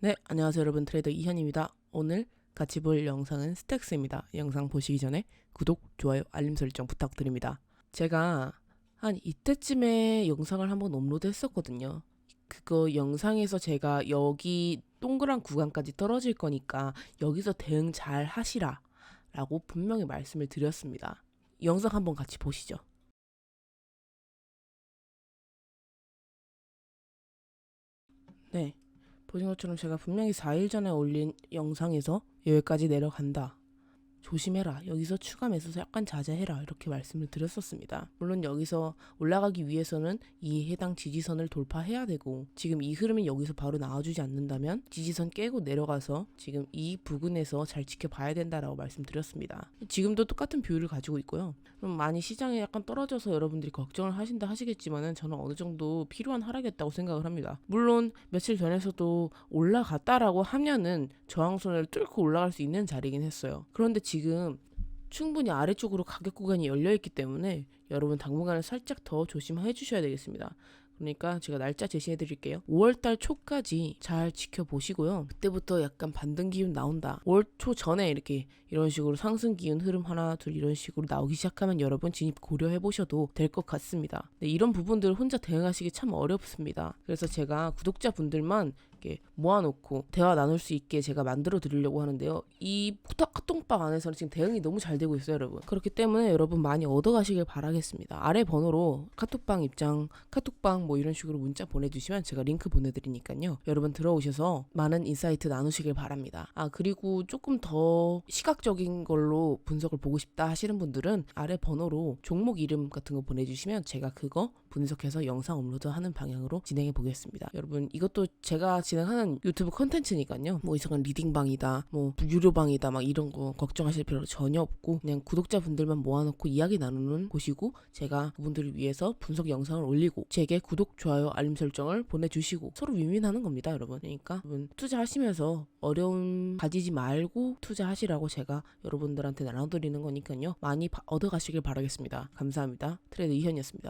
네, 안녕하세요 여러분 트레이더 이현입니다. 오늘 같이 볼 영상은 스택스입니다. 영상 보시기 전에 구독, 좋아요, 알림 설정 부탁드립니다. 제가 한 이때쯤에 영상을 한번 업로드 했었거든요. 그거 영상에서 제가 여기 동그란 구간까지 떨어질 거니까 여기서 대응 잘 하시라 라고 분명히 말씀을 드렸습니다. 영상 한번 같이 보시죠. 네. 보신 것처럼 제가 분명히 4일 전에 올린 영상에서 여기까지 내려간다. 조심해라. 여기서 추가 매수서 약간 자제해라. 이렇게 말씀을 드렸었습니다. 물론 여기서 올라가기 위해서는 이 해당 지지선을 돌파해야 되고 지금 이 흐름이 여기서 바로 나와주지 않는다면 지지선 깨고 내려가서 지금 이 부근에서 잘 지켜봐야 된다라고 말씀드렸습니다. 지금도 똑같은 비율을 가지고 있고요. 그럼 많이 시장에 약간 떨어져서 여러분들이 걱정을 하신다 하시겠지만은 저는 어느 정도 필요한 하락이었다고 생각을 합니다. 물론 며칠 전에서도 올라갔다라고 하면은 저항선을 뚫고 올라갈 수 있는 자리긴 했어요. 그런데 지금 충분히 아래쪽으로 가격 구간이 열려 있기 때문에 여러분 당분간은 살짝 더 조심해 주셔야 되겠습니다. 그러니까 제가 날짜 제시해 드릴게요. 5월달 초까지 잘 지켜보시고요. 그때부터 약간 반등 기운 나온다. 5월 초 전에 이렇게 이런 식으로 상승 기운 흐름 하나 둘 이런 식으로 나오기 시작하면 여러분 진입 고려해 보셔도 될 것 같습니다. 네, 이런 부분들 혼자 대응하시기 참 어렵습니다. 그래서 제가 구독자 분들만 이렇게 모아놓고 대화 나눌 수 있게 제가 만들어 드리려고 하는데요. 이 카톡방 안에서는 지금 대응이 너무 잘 되고 있어요, 여러분. 그렇기 때문에 여러분 많이 얻어가시길 바라겠습니다. 아래 번호로 카톡방 입장, 카톡방 뭐 이런 식으로 문자 보내주시면 제가 링크 보내드리니까요. 여러분 들어오셔서 많은 인사이트 나누시길 바랍니다. 아 그리고 조금 더 시각적인 걸로 분석을 보고 싶다 하시는 분들은 아래 번호로 종목 이름 같은 거 보내주시면 제가 그거 분석해서 영상 업로드 하는 방향으로 진행해 보겠습니다. 여러분 이것도 제가 진행하는 유튜브 컨텐츠니까요. 뭐 이상한 리딩방이다, 뭐 유료방이다, 막 이런 거 걱정하실 필요 전혀 없고 그냥 구독자분들만 모아놓고 이야기 나누는 곳이고 제가 그분들을 위해서 분석 영상을 올리고 제게 구독, 좋아요, 알림 설정을 보내주시고 서로 윈윈하는 겁니다, 여러분. 그러니까 여러분 투자하시면서 어려움 가지지 말고 투자하시라고 제가 여러분들한테 나눠드리는 거니까요. 많이 바- 얻어가시길 바라겠습니다. 감사합니다. 트레이드 이현이었습니다.